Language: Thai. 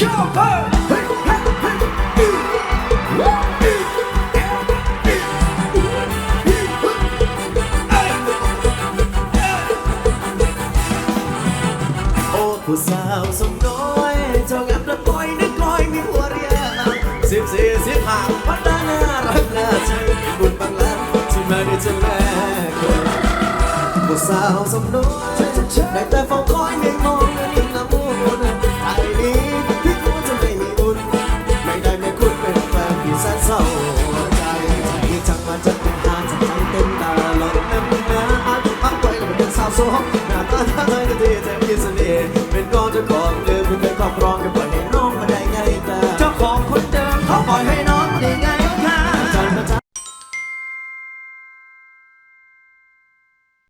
ผู้สาวสมน้อยจ้างามระกอยนึกลอยมีหัวเรียสิบสี่สิบห้าพัฒนารักน่าใจบุญบางล้านที่ไม่ได้จะแลกผู้สาวสมน้อยได้แต่ ลอกน้ำเนื้ออาจพักไว้แล้วเป็นสาวโซ่หน้าตาตา